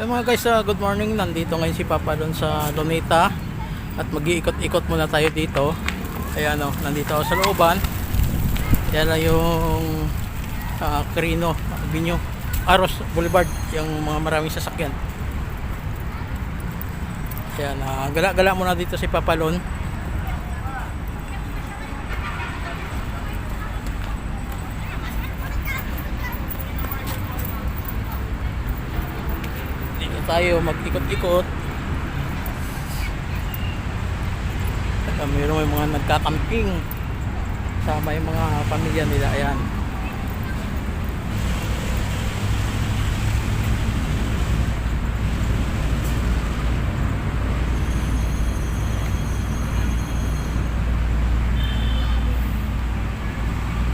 Eh mga guys, ah, good morning. Nandito ngayon si Papa doon sa Luneta at mag-iikot-ikot muna tayo dito. Ayan o, nandito ako sa looban. Yan na yung uh, Carino, Binyo, Aros Boulevard, yung mga maraming sasakyan. Ayan, ah, gala-gala muna dito si Papa Lon. Dito tayo mag-ikot-ikot. Uh, mayroon may mga nagkakamping. Sama yung mga pamilya nila. Ayan.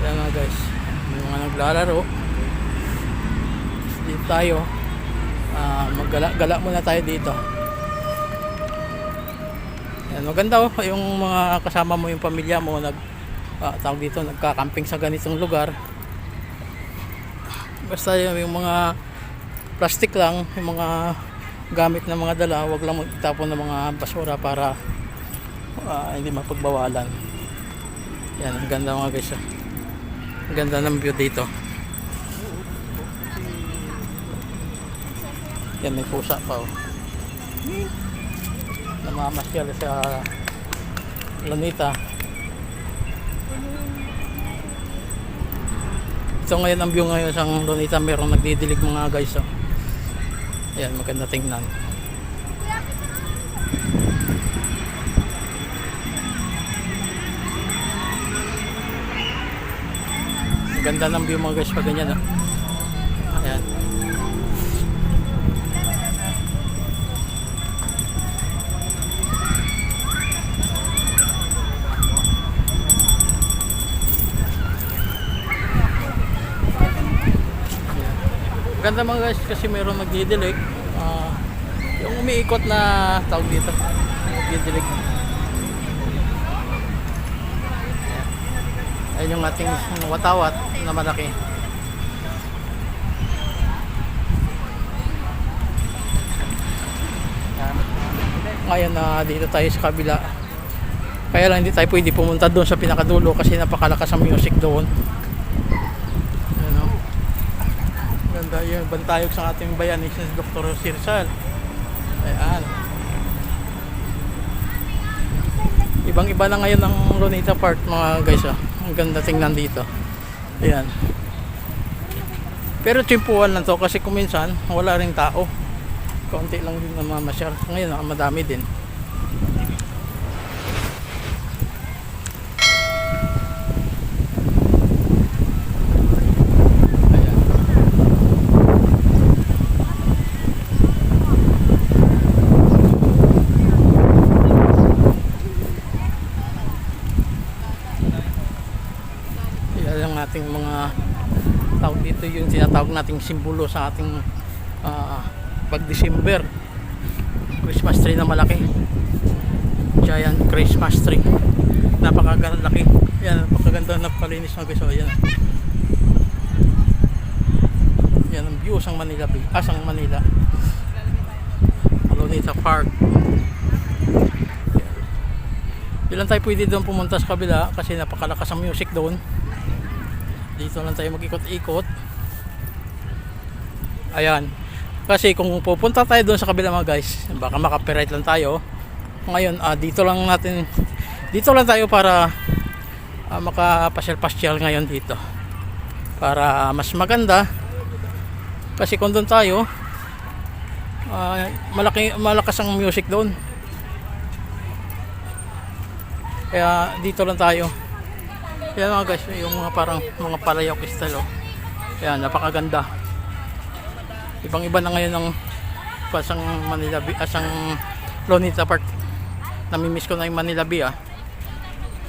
Ayan nga guys. May mga naglalaro. Dito tayo. Ah, maggala-gala muna tayo dito. Yan, maganda oh, yung mga kasama mo yung pamilya mo nag ah, tawag dito nagka-camping sa ganitong lugar. Basta yung, mga plastic lang, yung mga gamit na mga dala, wag lang magtapon ng mga basura para ah, hindi mapagbawalan. Yan, ang ganda mga guys. Ang ganda ng view dito. Yan may pusa pa oh. Namamasyal sa Lanita. Ito ngayon ang view ngayon sa Lanita merong nagdidilig mga guys oh. Yan maganda tingnan. Ganda ng view mga guys pag ganyan oh. Ganda mga guys kasi mayroon nagdidilig. Ah, yung umiikot na tawag dito. Nagdidilig. Ayun yung ating watawat na malaki. Ngayon na dito tayo sa kabila. Kaya lang hindi tayo pwede pumunta doon sa pinakadulo kasi napakalakas ang music doon. Ano? Ganda yung bantayog sa ating bayan ni si Dr. Sirsal. Ayan. Ibang iba na ngayon ang Lunita Park mga guys ah. Ang ganda tingnan dito. Ayan. Pero tsimpuan lang to kasi kung minsan wala ring tao. Konti lang din namamasyal. Ngayon ah, madami din. Ayan. Yan ang ating mga tawag dito yung tinatawag nating simbolo sa ating ah, pag December Christmas tree na malaki. Giant Christmas tree. Napakalaki yan napakaganda napakalinis na guys oh, yan. Yan ang view sang Manila Bay. Asang Manila. Alonita Park. Ilan tayo pwede doon pumunta sa kabila kasi napakalakas ang music doon. Dito lang tayo mag-ikot-ikot. Ayan. Kasi kung pupunta tayo doon sa kabila mga guys, baka makapiright lang tayo. Ngayon, ah, dito lang natin dito lang tayo para ah, makapasyal-pasyal ngayon dito. Para mas maganda. Kasi kung doon tayo, ah, malaki malakas ang music doon. Kaya dito lang tayo. Yan mga guys, yung mga parang mga palayok style oh. Yan, napakaganda. Ibang iba na ngayon ng pasang Manila Bay, asang Lonita Park. Namimiss ko na yung Manila Bay ah.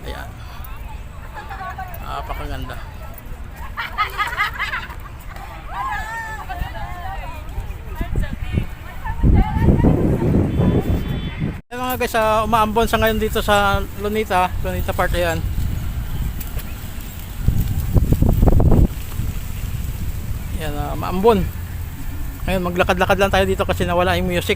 Ayan. Napakaganda. Ayan mga guys, ah, umaambon sa ngayon dito sa Lunita, Lunita Park ayan. Yan, ah, maambon. Ngayon, maglakad-lakad lang tayo dito kasi nawala yung music.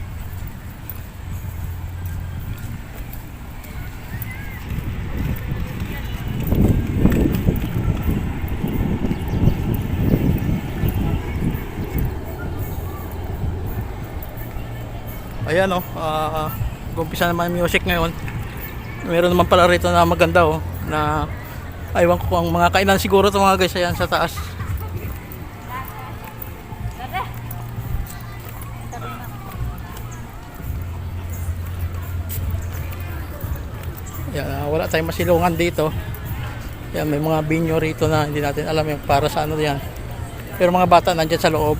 Ayan oh, ah gumpisa naman yung music ngayon. Meron naman pala rito na maganda oh, na aywan ko kung mga kainan siguro to mga guys ayan sa taas. Tayong masilungan dito. Yan, may mga binyo rito na hindi natin alam yung para sa ano yan. Pero mga bata nandyan sa loob.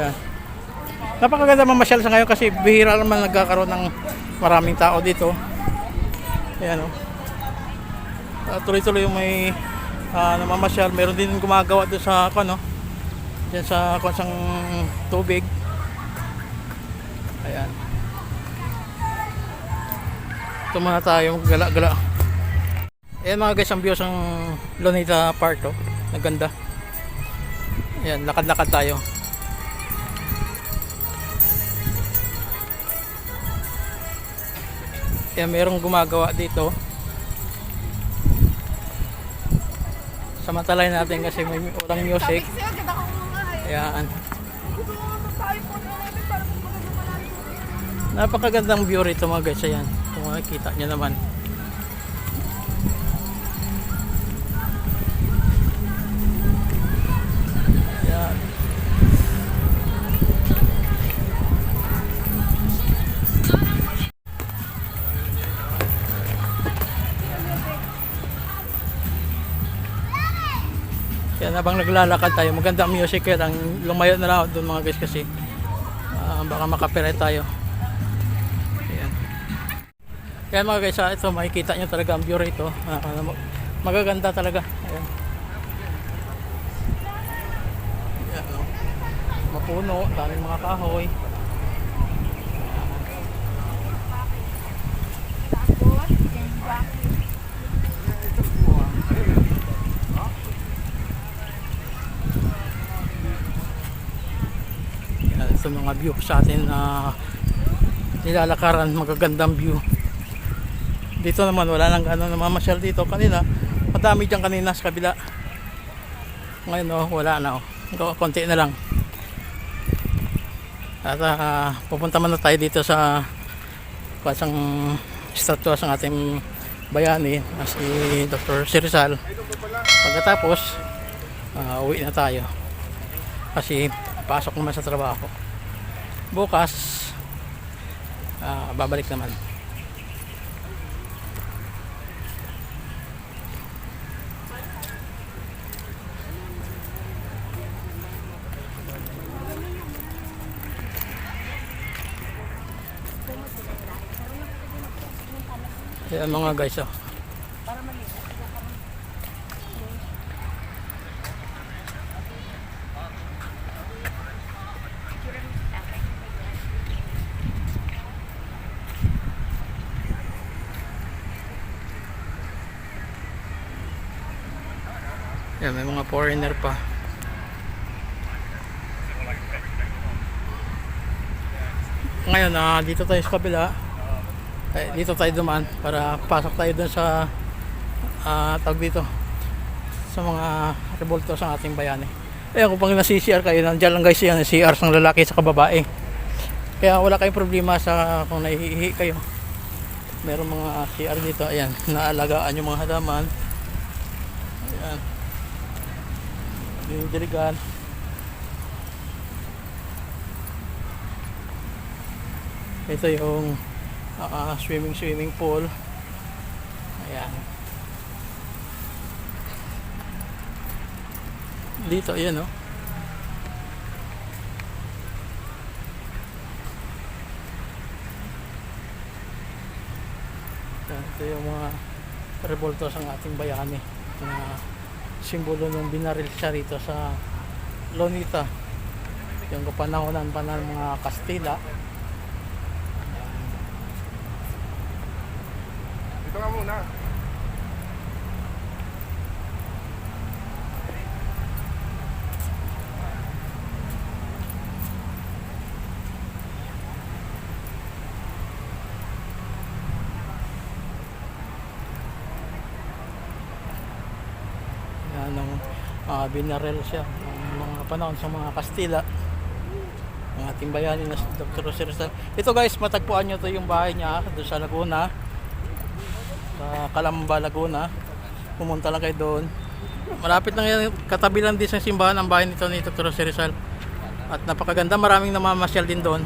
Yan. Napakaganda mamasyal sa ngayon kasi bihira naman nagkakaroon ng maraming tao dito. Ayan o. Uh, tuloy-tuloy yung may uh, namamasyal. Meron din gumagawa doon sa ano, dyan sa kwansang tubig. Ayan. Ito muna tayo gala-gala. Ayan mga guys, ang views ng Lonita Park oh. Naganda. Ayan, lakad-lakad tayo. Ayan, merong gumagawa dito. Samantalahin natin kasi may walang music. Ayan. Napakagandang view rito mga guys. Ayan. Makikita nyo naman. Ayan. Kaya habang naglalakad tayo, maganda music kaya ang lumayo na ako doon mga guys kasi ah, baka makapirate tayo. Kaya mga guys, ah, ito makikita nyo talaga ang view rito. Ano, magaganda talaga. Ayan. Ayan, oh. Mapuno, daming mga kahoy. Ayan, ito mga view sa atin na nilalakaran, magagandang view. Dito naman wala nang ano namamasyal dito kanina. Madami diyan kanina sa kabila. Ngayon oh, wala na oh. Ko- Konti na lang. At ah, pupunta man na tayo dito sa pasang statwa sa ating bayani na si Dr. Sirizal. Pagkatapos, ah, uwi na tayo. Kasi pasok naman sa trabaho. Bukas, ah, babalik naman. Ayan mga guys oh. Ayan, may mga foreigner pa. Ngayon, ah, dito tayo sa kabila. Eh, dito tayo dumaan para pasok tayo dun sa ah, tawag dito sa mga revolto sa ating bayani. Ayan, kung pang nasi-CR kayo, nandiyan lang guys yan, CR ng lalaki sa babae. Kaya wala kayong problema sa kung nahihihi kayo. Meron mga CR dito, ayan, naalagaan yung mga halaman. Ayan. Yung diligan. Ito yung ah, swimming swimming pool. Ayan. Dito, ayan oh. Ayan, ito yung mga revolto sa ating bayani na simbolo ng binaril siya rito sa Lonita yung kapanahonan pa ng mga Kastila Dito nga muna. Ah, binarel siya. Ng mga panahon sa mga Kastila. Ang ating bayani na si Dr. Rizal. Ito guys, matagpuan nyo to yung bahay niya doon sa Laguna. Sa Calamba, Laguna. Pumunta lang kayo doon. Malapit lang yan. Katabi lang din sa simbahan ang bahay nito ni Dr. Jose Rizal. At napakaganda. Maraming namamasyal din doon.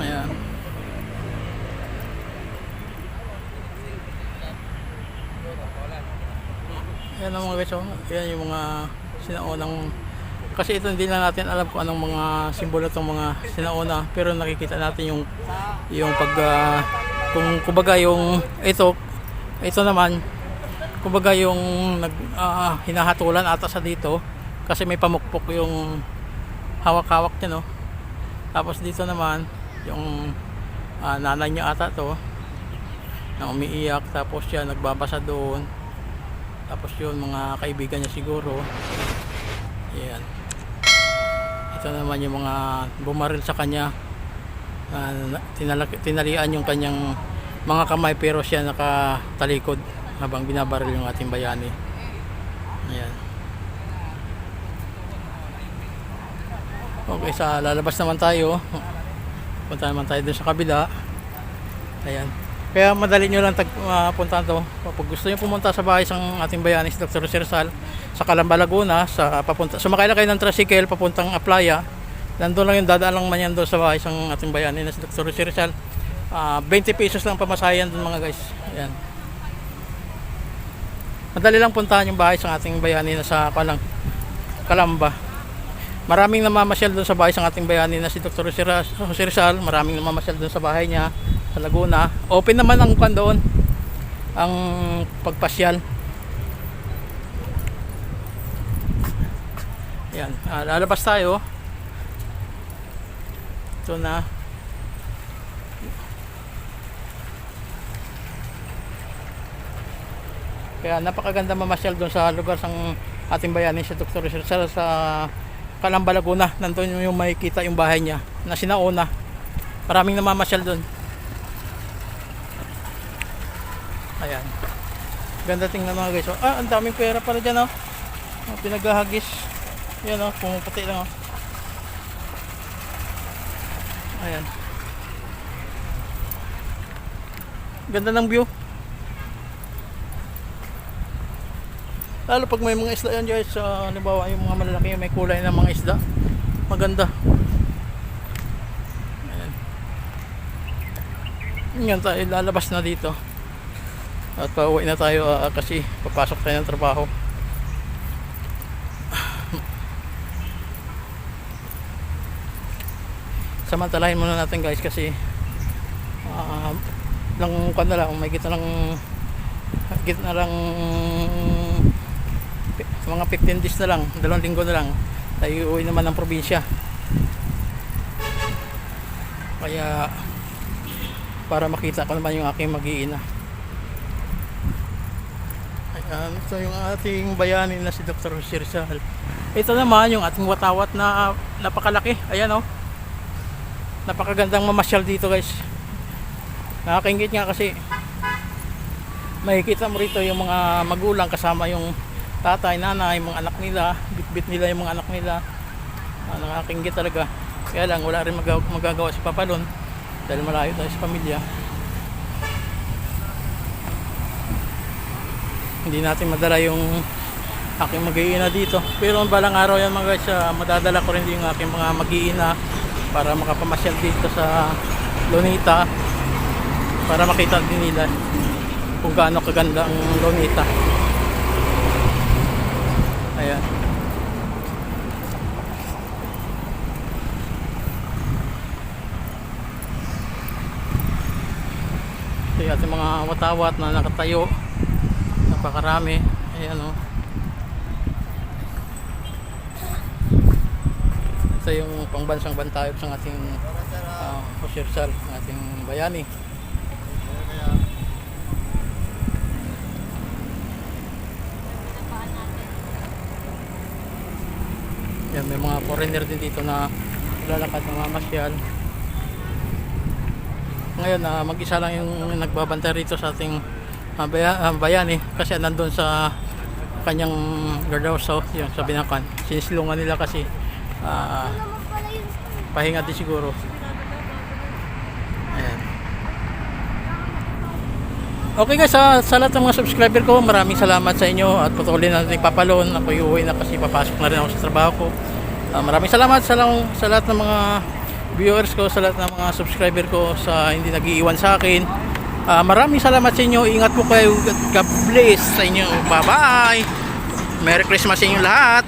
Ayan Yan ang mga guys, oh. yan yung mga sinaunang kasi ito hindi na natin alam kung anong mga simbolo itong mga sinauna pero nakikita natin yung yung pag ah, kung kumbaga yung ito ito naman kumbaga yung nag ah, hinahatulan ata sa dito kasi may pamukpok yung hawak-hawak niya no tapos dito naman yung ah, nanay niya ata to na umiiyak tapos siya nagbabasa doon tapos yun mga kaibigan niya siguro. Yan ito naman yung mga bumaril sa kanya. Ah, na- tinalak- tinalian yung kanyang mga kamay pero siya nakatalikod habang binabaril yung ating bayani. Ayan. Okay sa lalabas naman tayo. Punta naman tayo dun sa kabila. Ayan kaya madali nyo lang tag, uh, punta to pag gusto nyo pumunta sa bahay ng ating bayani si Dr. Rizal sa Calamba Laguna sa papunta sumakay lang kayo ng tricycle papuntang Aplaya nandun lang yung dadaan lang man yan doon sa bahay ng ating bayani na si Dr. Rizal Ah, 20 pesos lang pamasayan doon mga guys ayan madali lang puntahan yung bahay ng ating bayani na sa Kalang Kalamba maraming namamasyal doon sa bahay ng ating bayani na si Dr. Jose Rizal maraming namamasyal doon sa bahay niya sa Laguna open naman ang kwan doon ang pagpasyal Ayan, ah, lalabas tayo. Ito na. Kaya napakaganda mamasyal doon sa lugar ng ating bayani si Dr. Rizal sa Calamba, Laguna. Nandun yung makikita yung bahay niya na sinauna. Maraming namamasyal doon. Ayan. Ganda tingnan mga guys. Oh, Ah, ang daming pera pala dyan oh. Oh, pinaghahagis. Yan oh, pumuputi lang oh. Ayan. Ganda ng view. Lalo pag may mga isda yan guys, uh, halimbawa yung mga malalaki may kulay ng mga isda. Maganda. Ayan. Yan tayo, lalabas na dito. At pauwi na tayo ah, kasi papasok tayo ng trabaho. Samantalahin muna natin guys kasi ah, lang kan na lang may kita lang kita na lang mga 15 days na lang dalawang linggo na lang tayo uwi naman ng probinsya kaya para makita ko naman yung aking mag-iina ayan ito yung ating bayani na si Dr. Jose Rizal ito naman yung ating watawat na napakalaki. Ayan oh. Napakagandang mamasyal dito guys. Nakakaingit nga kasi makikita mo rito yung mga magulang kasama yung tatay, nanay, mga anak nila. Bitbit nila yung mga anak nila. Ah, nakakaingit talaga. Kaya lang wala rin magagawa si Papa doon dahil malayo tayo sa pamilya hindi natin madala yung aking mag-iina dito. Pero balang araw yan mga guys ah, madadala ko rin yung aking mga mag-iina para makapamasyal dito sa Lonita para makita din nila kung gaano kaganda ang Lonita. Ayan. Ito yung ating mga watawat na nakatayo napakarami. Ayan o ito yung pangbansang bantayog sa ating uh, Rizal, ng ating bayani. Yan, may mga foreigner din dito na lalakad na mamasyal. Ngayon, ah, mag-isa lang yung nagbabantay rito sa ating ah, baya, ah, bayani kasi nandun sa kanyang guardhouse. So, yun, sa binakan. Sinisilungan nila kasi yun. pahinga din siguro. Ayan. Okay guys, sa, sa lahat ng mga subscriber ko, maraming salamat sa inyo at patuloy na natin papalon. Ako uuwi na kasi papasok na rin ako sa trabaho ko. Ah, maraming salamat sa, sa lahat ng mga viewers ko, sa lahat ng mga subscriber ko sa hindi nag-iiwan sa akin. Ah, maraming salamat sa inyo. Ingat po kayo. God bless sa inyo. Bye-bye. Merry Christmas sa inyo lahat.